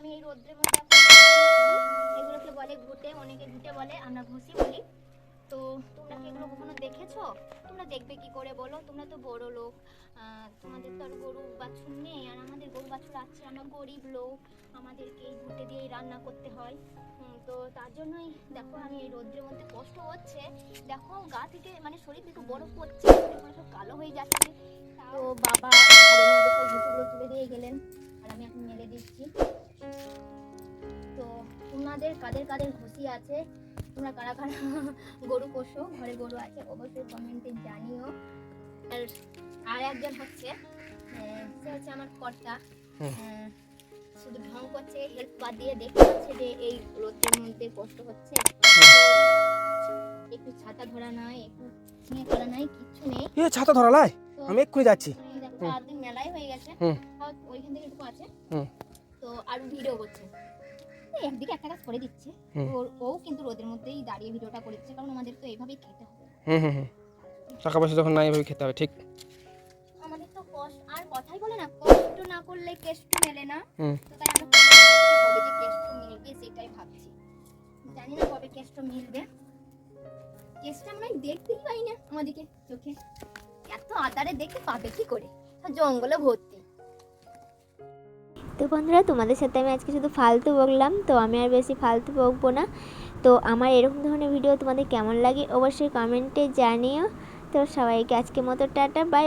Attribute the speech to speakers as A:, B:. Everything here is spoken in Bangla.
A: আমি এই রোদ্রের মধ্যে এগুলোকে বলে ঘুটে, অনেকে ঘুটে বলে, আমরা ঘুষি বলি। তো তোমরা কি এগুলো কখনো দেখেছ? তোমরা দেখবে কি করে বলো? তোমরা তো বড় লোক তোমাদের তো আর গরু বাছুর নেই, আর আমাদের গরু বাছুর আছে, আমরা গরিব লোক। আমাদেরকে এই ঘুটে দিয়েই রান্না করতে হয়। তো তার জন্যই দেখো আমি এই রোদ্রের মধ্যে কষ্ট হচ্ছে। দেখো গা থেকে মানে শরীর থেকে বরফ পড়ছে সব কালো হয়ে যাচ্ছে। তো বাবা তুলে দিয়ে গেলেন, আর আমি এখন মেলে দিচ্ছি। তোমাদের কাদের কাদের ঘুষি আছে? তোমরা কারা কারা গরু পোষো? ঘরে গরু আছে অবশ্যই কমেন্টে জানিও। আর আর একজন হচ্ছে আহ, সে হচ্ছে আমার কর্তা। আহ, শুধু ঢং করছে হেল্প বাদ দিয়ে দেখতে পাচ্ছে যে এই রোদের মধ্যে কষ্ট হচ্ছে। একটু ছাতা ধরা নাই একটু ছিঁড়ে করা নাই কিচ্ছু নেই।
B: এ ছাতা ধরালাই
A: তো
B: আমি এক্ষুনি যাচ্ছি।
A: মেলাই হয়ে গেছে। ওইখান থেকে একটু আছে। তো আরও ভিডিও করছে। একদিকে একটা কাজ করে দিচ্ছে ও কিন্তু রোদের মধ্যেই দাঁড়িয়ে ভিডিওটা করে দিচ্ছে কারণ আমাদের তো এইভাবেই খেতে হবে।
B: হুম হুম টাকা পয়সা যখন নাই এভাবে খেতে হবে ঠিক?
A: আমাদের তো কষ্ট আর কথাই বলে না কষ্ট না করলে কেষ্ট মেলে না। তো তাই আমরা কবে যে কেষ্ট মিলবে সেটাই ভাবছি। জানি না কবে কেষ্ট মিলবে। কেষ্ট আমরা দেখতেই পাই না আমাদেরকে চোখে। এত আতারে দেখে পাবে কি করে? জঙ্গলে ভর্তি।
C: তো বন্ধুরা, তোমাদের সাথে আমি আজকে শুধু ফালতু বকলাম, তো আমি আর বেশি ফালতু বকবো না। তো আমার এরকম ধরনের ভিডিও তোমাদের কেমন লাগে অবশ্যই কমেন্টে জানিও। তো সবাইকে আজকে মতো টাটা বাই